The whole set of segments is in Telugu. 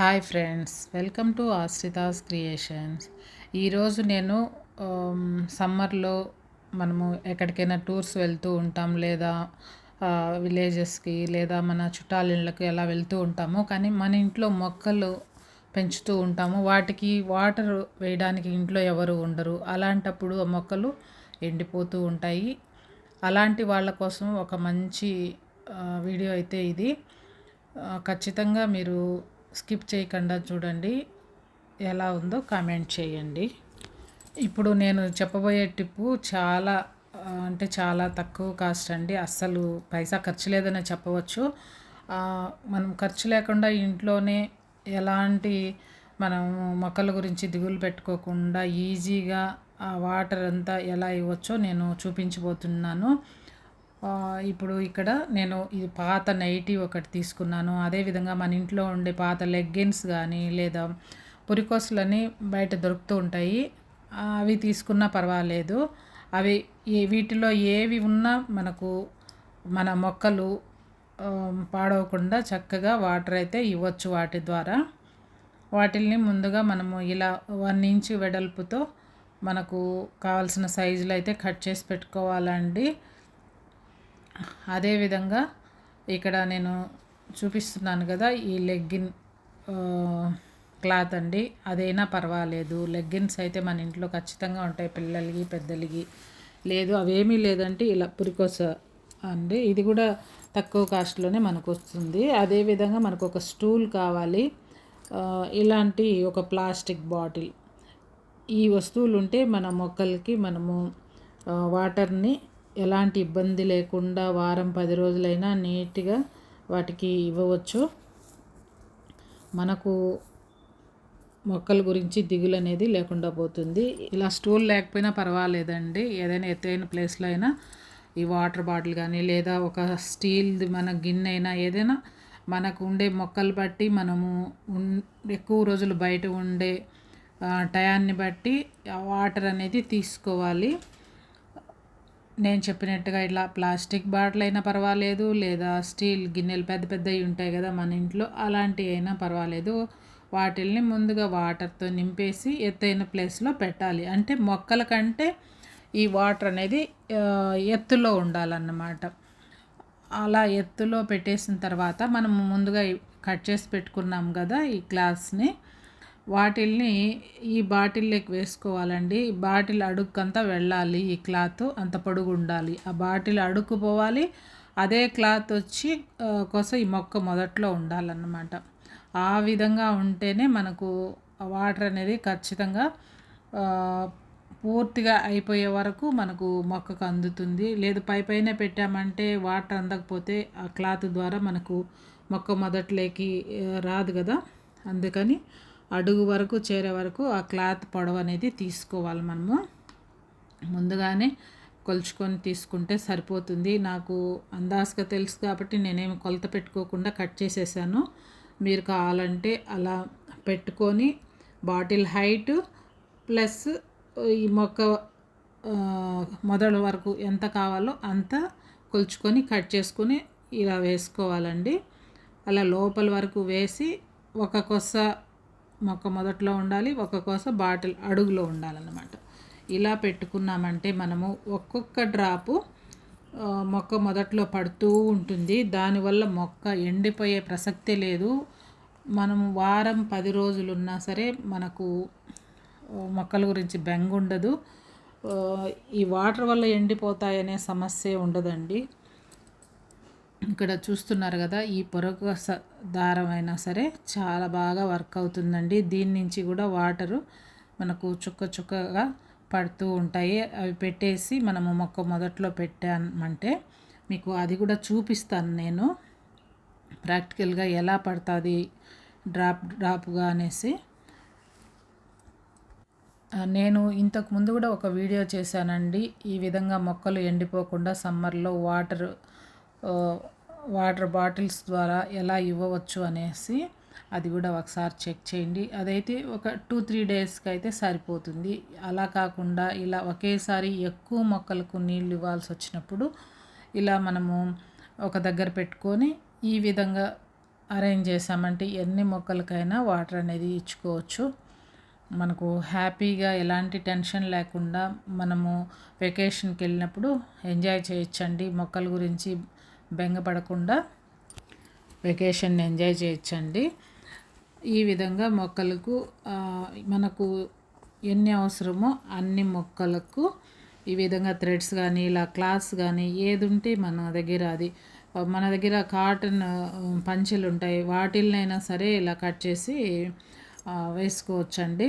Hi friends welcome to Ashritha's creations. ఈరోజు నేను సమ్మర్లో మనము ఎక్కడికైనా టూర్స్ వెళ్తూ ఉంటాం లేదా విలేజెస్కి లేదా మన చుట్టాలిళ్ళకి ఎలా వెళ్తూ ఉంటాము. కానీ మన ఇంట్లో మొక్కలు పెంచుతూ ఉంటాము. వాటికి వాటర్ వేయడానికి ఇంట్లో ఎవరు ఉండరు. అలాంటప్పుడు ఆ మొక్కలు ఎండిపోతూ ఉంటాయి. అలాంటి వాళ్ళ కోసం ఒక మంచి వీడియో అయితే ఇది. ఖచ్చితంగా మీరు స్కిప్ చేయకుండా చూడండి. ఎలా ఉందో కామెంట్ చేయండి. ఇప్పుడు నేను చెప్పబోయే టిప్పు చాలా అంటే చాలా తక్కువ కాస్ట్ అండి. అస్సలు పైసా ఖర్చు లేదని చెప్పవచ్చు. మనం ఖర్చు లేకుండా ఇంట్లోనే ఎలాంటి మనం మొక్కల గురించి దిగులు పెట్టుకోకుండా ఈజీగా ఆ వాటర్ అంతా ఎలా ఇవ్వచ్చో నేను చూపించబోతున్నాను. ఇప్పుడు ఇక్కడ నేను ఇది పాత నైటీ ఒకటి తీసుకున్నాను. అదేవిధంగా మన ఇంట్లో ఉండే పాత లెగ్గిన్స్ కానీ లేదా పురికోసులని బయట దొరుకుతూ ఉంటాయి. అవి తీసుకున్నా పర్వాలేదు. అవి వీటిలో ఏవి ఉన్నా మనకు మన మొక్కలు పాడవకుండా చక్కగా వాటర్ అయితే ఇవ్వచ్చు వాటి ద్వారా. వాటిల్ని ముందుగా మనము ఇలా వన్ ఇంచ్ వెడల్పుతో మనకు కావాల్సిన సైజులో అయితే కట్ చేసి పెట్టుకోవాలండి. అదేవిధంగా ఇక్కడ నేను చూపిస్తున్నాను కదా ఈ లెగ్గిన్ క్లాత్ అండి. అదైనా పర్వాలేదు. లెగ్గిన్స్ అయితే మన ఇంట్లో ఖచ్చితంగా ఉంటాయి పిల్లలకి పెద్దలకి. లేదు అవేమీ లేదంటే ఇలా పురికోస అండి. ఇది కూడా తక్కువ కాస్ట్లోనే మనకు వస్తుంది. అదేవిధంగా మనకు ఒక స్టూల్ కావాలి. ఇలాంటి ఒక ప్లాస్టిక్ బాటిల్. ఈ వస్తువులు ఉంటే మన మొక్కలకి మనము వాటర్ని ఎలాంటి ఇబ్బంది లేకుండా వారం పది రోజులైనా నీట్గా వాటికి ఇవ్వవచ్చు. మనకు మొక్కల గురించి దిగులు అనేది లేకుండా పోతుంది. ఇలా స్టూల్ లేకపోయినా పర్వాలేదండి. ఏదైనా ఎత్తైన ప్లేస్లో అయినా ఈ వాటర్ బాటిల్ కానీ లేదా ఒక స్టీల్ది మన గిన్నె అయినా ఏదైనా మనకు ఉండే మొక్కలు బట్టి మనము ఎక్కువ రోజులు బయట ఉండే టయాన్ని బట్టి వాటర్ అనేది తీసుకోవాలి. నేను చెప్పినట్టుగా ఇట్లా ప్లాస్టిక్ బాటిల్ అయినా పర్వాలేదు లేదా స్టీల్ గిన్నెలు పెద్ద పెద్దవి ఉంటాయి కదా మన ఇంట్లో అలాంటివి అయినా పర్వాలేదు. వాటిల్ని ముందుగా వాటర్తో నింపేసి ఎత్తైన ప్లేస్లో పెట్టాలి. అంటే మొక్కల కంటే ఈ వాటర్ అనేది ఎత్తులో ఉండాలన్నమాట. అలా ఎత్తులో పెట్టేసిన తర్వాత మనం ముందుగా కట్ చేసి పెట్టుకున్నాం కదా ఈ గ్లాస్ని వాటిల్ని ఈ బాటిల్లోకి వేసుకోవాలండి. బాటిల్ అడుక్కంతా వెళ్ళాలి ఈ క్లాత్. అంత పొడుగు ఉండాలి ఆ బాటిల్ అడుక్కుపోవాలి. అదే క్లాత్ వచ్చి కోసం ఈ మొక్క మొదట్లో ఉండాలన్నమాట. ఆ విధంగా ఉంటేనే మనకు వాటర్ అనేది ఖచ్చితంగా పూర్తిగా అయిపోయే వరకు మనకు మొక్కకు అందుతుంది. లేదు పై పైన పెట్టామంటే వాటర్ అందకపోతే ఆ క్లాత్ ద్వారా మనకు మొక్క మొదట్లోకి రాదు కదా. అందుకని అడుగు వరకు చేరే వరకు ఆ క్లాత్ పొడవు అనేది తీసుకోవాలి మనము. ముందుగానే కొలుచుకొని తీసుకుంటే సరిపోతుంది. నాకు అందాజగా తెలుసు కాబట్టి నేనేమి కొలత పెట్టుకోకుండా కట్ చేసేసాను. మీరు కావాలంటే అలా పెట్టుకొని బాటిల్ హైట్ ప్లస్ ఈ మొక్క మొదల వరకు ఎంత కావాలో అంత కొలుచుకొని కట్ చేసుకొని ఇలా వేసుకోవాలండి. అలా లోపల వరకు వేసి ఒక కొస మొక్క మొదట్లో ఉండాలి ఒక కోస బాటిల్ అడుగులో ఉండాలన్నమాట. ఇలా పెట్టుకున్నామంటే మనము ఒక్కొక్క డ్రాపు మొక్క మొదట్లో పడుతూ ఉంటుంది. దానివల్ల మొక్క ఎండిపోయే ప్రసక్తే లేదు. మనము వారం పది రోజులు ఉన్నా సరే మనకు మొక్కల గురించి బెంగ ఉండదు ఈ వాటర్ వల్ల ఎండిపోతాయనే సమస్య ఉండదండి. ఇక్కడ చూస్తున్నారు కదా ఈ పొరక దారం అయినా సరే చాలా బాగా వర్క్ అవుతుందండి. దీని నుంచి కూడా వాటరు మనకు చుక్క చుక్కగా పడుతూ ఉంటాయి. అవి పెట్టేసి మనము మొక్క మొదట్లో పెట్టామంటే మీకు అది కూడా చూపిస్తాను నేను. ప్రాక్టికల్గా ఎలా పడుతుంది డ్రాప్ డ్రాప్గా అనేసి. నేను ఇంతకు ముందు కూడా ఒక వీడియో చేశానండి. ఈ విధంగా మొక్కలు ఎండిపోకుండా సమ్మర్లో వాటర్ వాటర్ బాటిల్స్ ద్వారా ఎలా ఇవ్వవచ్చు అనేసి అది కూడా ఒకసారి చెక్ చేయండి. అదైతే ఒక టూ త్రీ డేస్కి అయితే సరిపోతుంది. అలా కాకుండా ఇలా ఒకేసారి ఎక్కువ మొక్కలకు నీళ్ళు ఇవ్వాల్సి వచ్చినప్పుడు ఇలా మనము ఒక దగ్గర పెట్టుకొని ఈ విధంగా అరేంజ్ చేసామంటే ఎన్ని మొక్కలకైనా వాటర్ అనేది ఇచ్చుకోవచ్చు. మనకు హ్యాపీగా ఎలాంటి టెన్షన్ లేకుండా మనము వెకేషన్కి వెళ్ళినప్పుడు ఎంజాయ్ చేయొచ్చండి. మొక్కల గురించి బెంగపడకుండా వెకేషన్ ఎంజాయ్ చేయొచ్చండి. ఈ విధంగా మొక్కలకు మనకు ఎన్ని అవసరమో అన్ని మొక్కలకు ఈ విధంగా థ్రెడ్స్ కానీ ఇలా క్లాత్స్ కానీ ఏది ఉంటే మన దగ్గర అది మన దగ్గర కాటన్ పంచెలు ఉంటాయి. వాటిల్నైనా సరే ఇలా కట్ చేసి వేసుకోవచ్చండి.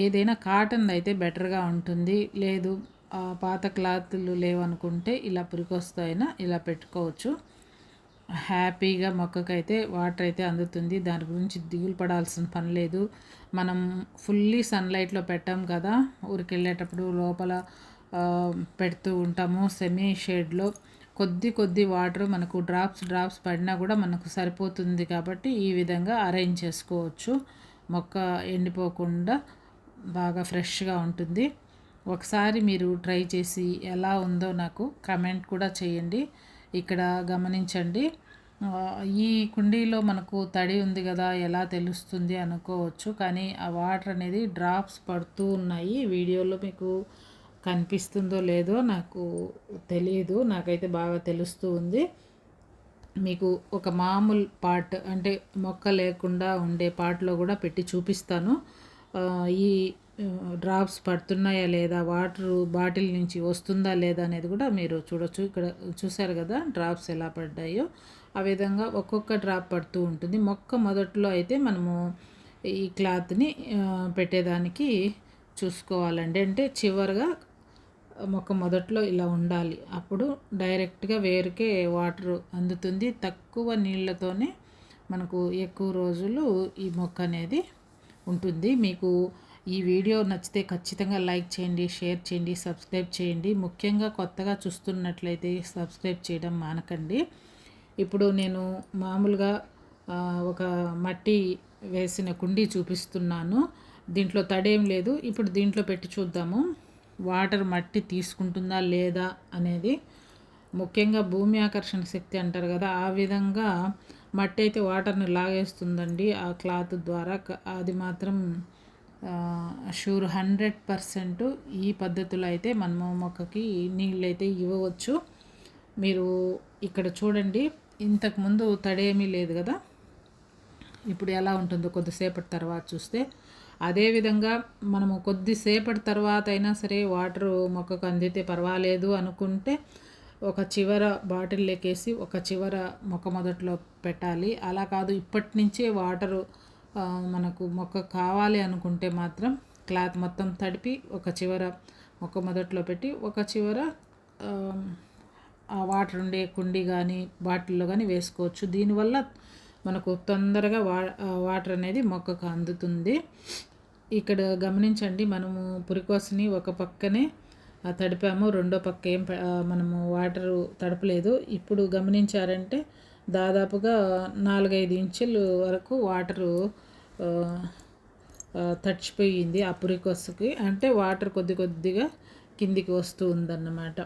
ఏదైనా కాటన్ అయితే బెటర్గా ఉంటుంది. లేదు పాత క్లాత్లు లేవనుకుంటే ఇలా పురికొస్తాయినా ఇలా పెట్టుకోవచ్చు. హ్యాపీగా మొక్కకైతే వాటర్ అయితే అందుతుంది. దాని గురించి దిగులు పడాల్సిన పని లేదు. మనం ఫుల్లీ సన్లైట్లో పెట్టాం కదా ఊరికి వెళ్ళేటప్పుడు లోపల పెడుతూ ఉంటాము సెమీ షేడ్లో. కొద్ది కొద్ది వాటర్ మనకు డ్రాప్స్ డ్రాప్స్ పడినా కూడా మనకు సరిపోతుంది కాబట్టి ఈ విధంగా అరేంజ్ చేసుకోవచ్చు. మొక్క ఎండిపోకుండా బాగా ఫ్రెష్గా ఉంటుంది. ఒకసారి మీరు ట్రై చేసి ఎలా ఉందో నాకు కమెంట్ కూడా చేయండి. ఇక్కడ గమనించండి. ఈ కుండీలో మనకు తడి ఉంది కదా ఎలా తెలుస్తుంది అనుకోవచ్చు. కానీ ఆ వాటర్ అనేది డ్రాప్స్ పడుతూ ఉన్నాయి. వీడియోలో మీకు కనిపిస్తుందో లేదో నాకు తెలియదు నాకైతే బాగా తెలుస్తూ ఉంది. మీకు ఒక మామూలు పార్ట్ అంటే మొక్క లేకుండా ఉండే పార్ట్లో కూడా పెట్టి చూపిస్తాను. ఈ డ్రాప్స్ పడుతున్నాయా లేదా? వాటర్ బాటిల్ నుంచి వస్తుందా లేదా అనేది కూడా మీరు చూడొచ్చు. ఇక్కడ చూసారు కదా డ్రాప్స్ ఎలా పడ్డాయో. ఆ విధంగా ఒక్కొక్క డ్రాప్ పడుతూ ఉంటుంది. మొక్క మొదట్లో అయితే మనము ఈ క్లాత్ని పెట్టేదానికి చూసుకోవాలండి. అంటే చివరిగా మొక్క మొదట్లో ఇలా ఉండాలి. అప్పుడు డైరెక్ట్గా వేరుకే వాటర్ అందుతుంది. తక్కువ నీళ్ళతోనే మనకు ఎక్కువ రోజులు ఈ మొక్క అనేది ఉంటుంది. మీకు ఈ వీడియో నచ్చితే ఖచ్చితంగా లైక్ చేయండి షేర్ చేయండి సబ్స్క్రైబ్ చేయండి. ముఖ్యంగా కొత్తగా చూస్తున్నట్లయితే సబ్స్క్రైబ్ చేయడం మానకండి. ఇప్పుడు నేను మామూలుగా ఒక మట్టి వేసిన కుండీ చూపిస్తున్నాను. దీంట్లో తడేం లేదు. ఇప్పుడు దీంట్లో పెట్టి చూద్దాము. వాటర్ మట్టి తీసుకుంటుందా లేదా అనేది. ముఖ్యంగా భూమి ఆకర్షణ శక్తి అంటారు కదా ఆ విధంగా మట్టి అయితే వాటర్ని లాగేస్తుందండి ఆ క్లాత్ ద్వారా. అది మాత్రం షూర్ హండ్రెడ్ పర్సెంట్ ఈ పద్ధతిలో అయితే మనము మొక్కకి నీళ్ళు అయితే ఇవ్వవచ్చు. మీరు ఇక్కడ చూడండి ఇంతకుముందు తడేమీ లేదు కదా? ఇప్పుడు ఎలా ఉంటుందో కొద్దిసేపటి తర్వాత చూస్తే. అదేవిధంగా మనము కొద్దిసేపటి తర్వాత అయినా సరే వాటర్ మొక్కకు అందితే పర్వాలేదు అనుకుంటే ఒక చివర బాటిల్ లెక్కేసి ఒక చివర మొక్క మొదట్లో పెట్టాలి. అలా కాదు ఇప్పటి నుంచే వాటరు మనకు మొక్క కావాలి అనుకుంటే మాత్రం క్లాత్ మొత్తం తడిపి ఒక చివర మొక్క మొదట్లో పెట్టి ఒక చివర ఆ వాటర్ ఉండే కుండి కానీ బాటిల్లో కానీ వేసుకోవచ్చు. దీనివల్ల మనకు తొందరగా వా వాటర్ అనేది మొక్కకు అందుతుంది. ఇక్కడ గమనించండి మనము పురికోసని ఒక పక్కనే తడిపాము. రెండో పక్క ఏం మనము వాటర్ తడపలేదు. ఇప్పుడు గమనించారంటే దాదాపుగా నాలుగైదు ఇంచులు వరకు వాటరు తడిచిపోయింది ఆ పురికొసకి అంటే వాటర్ కొద్ది కొద్దిగా కిందికి వస్తూ ఉందన్నమాట.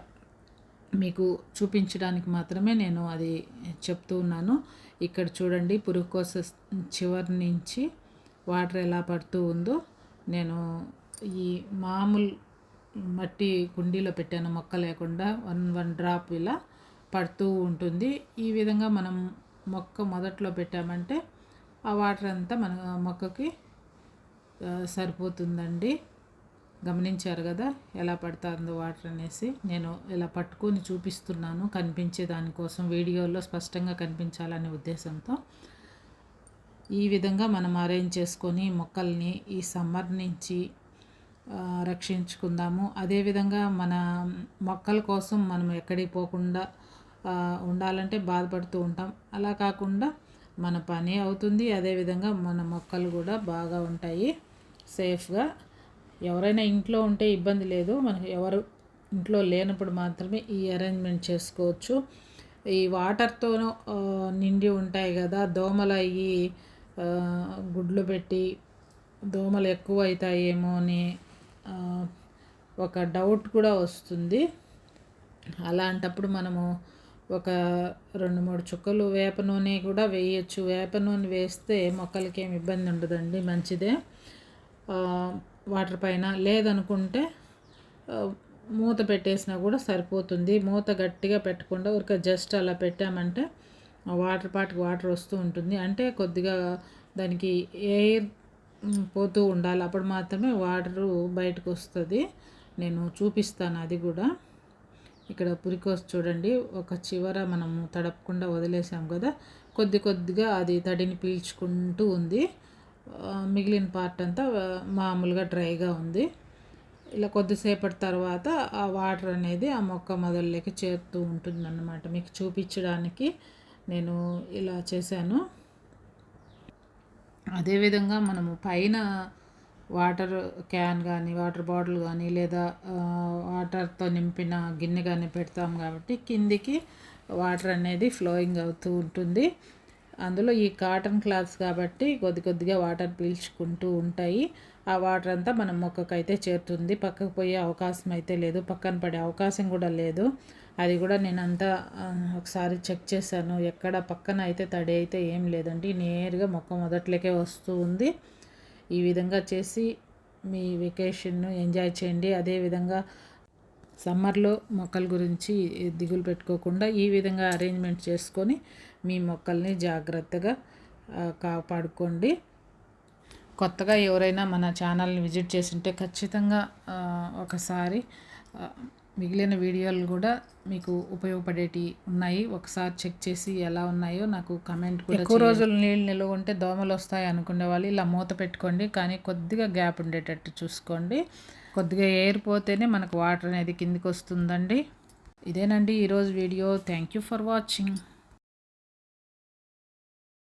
మీకు చూపించడానికి మాత్రమే నేను అది చెప్తూ ఉన్నాను. ఇక్కడ చూడండి పురికోస చివరి నుంచి వాటర్ ఎలా పడుతూ ఉందో. నేను ఈ మామూలు మట్టి కుండీలో పెట్టాను మొక్క లేకుండా వన్ వన్ డ్రాప్ ఇలా పడుతూ ఉంటుంది. ఈ విధంగా మనం మొక్క మొదట్లో పెట్టామంటే ఆ వాటర్ అంతా మన మొక్కకి సరిపోతుందండి. గమనించారు కదా ఎలా పడుతుందో వాటర్ అనేసి. నేను ఇలా పట్టుకొని చూపిస్తున్నాను కనిపించే దానికోసం వీడియోలో స్పష్టంగా కనిపించాలనే ఉద్దేశంతో. ఈ విధంగా మనం అరేంజ్ చేసుకొని మొక్కల్ని ఈ సమ్మర్ నుంచి రక్షించుకుందాము. అదేవిధంగా మన మొక్కల కోసం మనం ఎక్కడికి పోకుండా ఉండాలంటే బాధపడుతూ ఉంటాం. అలా కాకుండా మన పని అవుతుంది. అదేవిధంగా మన మొక్కలు కూడా బాగా ఉంటాయి. సేఫ్గా. ఎవరైనా ఇంట్లో ఉంటే ఇబ్బంది లేదు. మనకు ఎవరు ఇంట్లో లేనప్పుడు మాత్రమే ఈ అరేంజ్మెంట్ చేసుకోవచ్చు. ఈ వాటర్తో నిండి ఉంటాయి కదా. దోమలు అయ్యి గుడ్లు పెట్టి దోమలు ఎక్కువ అవుతాయేమో అని ఒక డౌట్ కూడా వస్తుంది. అలాంటప్పుడు మనము ఒక రెండు మూడు చుక్కలు వేప నూనె కూడా వేయచ్చు. వేప నూనె వేస్తే మొక్కలకి ఏమి ఇబ్బంది ఉండదండి మంచిదే. వాటర్ పైన లేదనుకుంటే మూత పెట్టేసినా కూడా సరిపోతుంది. మూత గట్టిగా పెట్టకుండా ఊరిక జస్ట్ అలా పెట్టామంటే వాటర్ పాటికి వాటర్ వస్తూ ఉంటుంది. అంటే కొద్దిగా దానికి ఎయిర్ పోతూ ఉండాలి. అప్పుడు మాత్రమే వాటరు బయటకు వస్తుంది. నేను చూపిస్తాను అది కూడా. ఇక్కడ పురికోస్ చూడండి. ఒక చివర మనం తడపకుండా వదిలేసాం కదా. కొద్ది కొద్దిగా అది తడిని పీల్చుకుంటూ ఉంది. మిగిలిన పార్ట్ అంతా మామూలుగా డ్రైగా ఉంది. ఇలా కొద్దిసేపటి తర్వాత ఆ వాటర్ అనేది ఆ మొక్క మొదల్లోకి చేరుతూ ఉంటుందన్నమాట. మీకు చూపించడానికి నేను ఇలా చేశాను. అదేవిధంగా మనము పైన వాటర్ క్యాన్ కానీ వాటర్ బాటిల్ కానీ లేదా వాటర్తో నింపిన గిన్నె కానీ పెడతాం కాబట్టి కిందికి వాటర్ అనేది ఫ్లోయింగ్ అవుతూ ఉంటుంది. అందులో ఈ కాటన్ క్లాత్స్ కాబట్టి కొద్ది కొద్దిగా వాటర్ పీల్చుకుంటూ ఉంటాయి. ఆ వాటర్ అంతా మన మొక్కకైతే చేరుతుంది. పక్కకు పోయే అవకాశం అయితే లేదు. పక్కన పడే అవకాశం కూడా లేదు. అది కూడా నేను అంతా ఒకసారి చెక్ చేశాను. ఎక్కడ పక్కన అయితే తడి అయితే ఏం లేదండి. నేరుగా మొక్క మొదట్లోకే వస్తూ ఉంది. ఈ విధంగా చేసి మీ వెకేషన్ను ఎంజాయ్ చేయండి. అదేవిధంగా సమ్మర్లో మొక్కల గురించి దిగులు పెట్టుకోకుండా ఈ విధంగా అరేంజ్మెంట్ చేసుకొని మీ మొక్కల్ని జాగ్రత్తగా కాపాడుకోండి. కొత్తగా ఎవరైనా మన ఛానల్ని విజిట్ చేసింటే ఖచ్చితంగా ఒకసారి మిగిలిన వీడియోలు కూడా మీకు ఉపయోగపడేటి ఉన్నాయి. ఒకసారి చెక్ చేసి ఎలా ఉన్నాయో నాకు కమెంట్ కూడా ఎక్కువ రోజులు నీళ్ళు నిల్వ ఉంటే దోమలు వస్తాయి అనుకునే వాళ్ళు ఇలా మూత పెట్టుకోండి కానీ కొద్దిగా గ్యాప్ ఉండేటట్టు చూసుకోండి. కొద్దిగా ఎయిర్ పోతేనే మనకు వాటర్ అనేది కిందికి వస్తుందండి. ఇదేనండి ఈరోజు video. Thank you for watching.